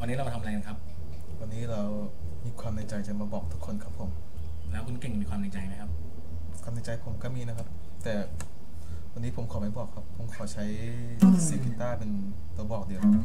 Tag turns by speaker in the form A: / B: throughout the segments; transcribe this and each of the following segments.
A: วันนี้เรามาทำอะไรกันครับ
B: วันนี้เรามีความในใจจะมาบอกทุกคนครับผม
A: แล้วคุณเก่งมีความในใจไหมครับ
B: ความในใจผมก็มีนะครับ แต่วันนี้ผมขอไม่บอกครับ ผมขอใช้เสียงกีตาร์เป็นตัวบอกเดียวครับ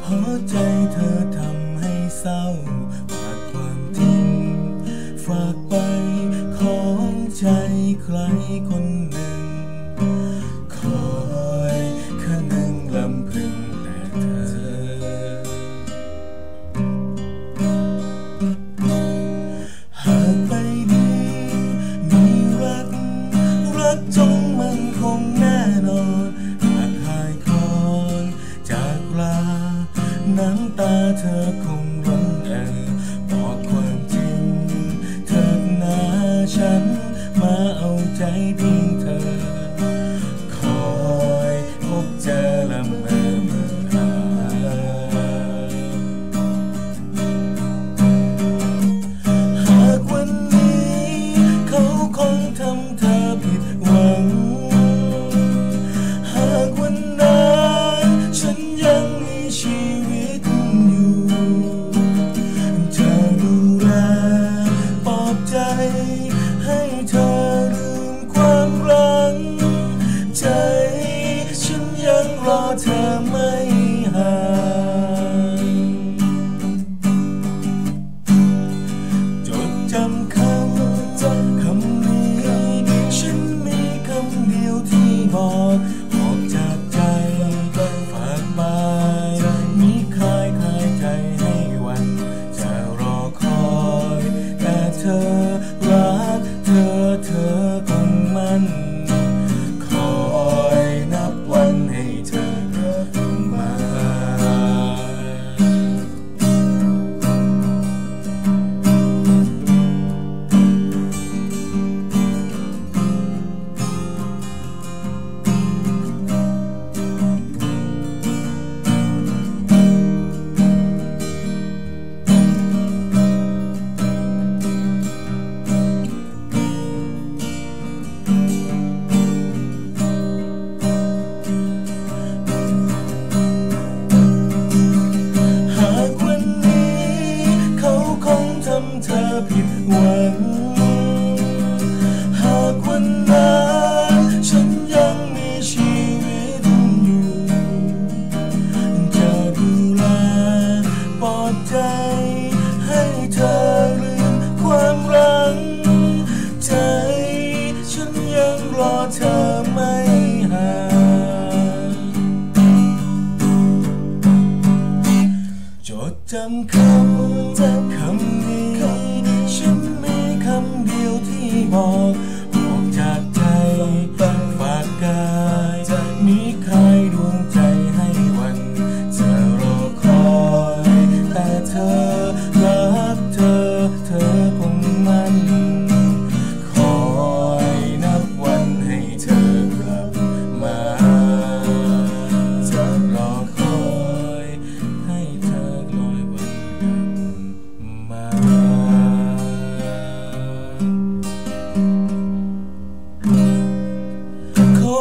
A: เพ
C: ราะใจเธอทำให้เศร้าฝากความจริง ฝากไปของใจใครคนหนึ่ง คอยแค่หนึ่งลำพึงแต่เธอ หากไปดีมีรัก รักจงมันคงแน่นอน เอา เธอ ใจให้เธอลืมความรัง ใจฉันยังรอเธอไม่ห่างจดจำคำ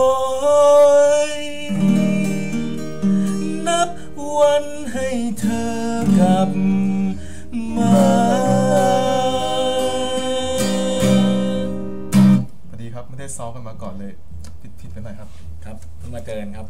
C: อยนับวันให้เธอกลับมา
B: พอดีครับไม่ได้ซ้อมกันมาก่อนเลย ผิดผิดไปหน่อยครับ
A: ครับเพิ่งมาเจอกันครับ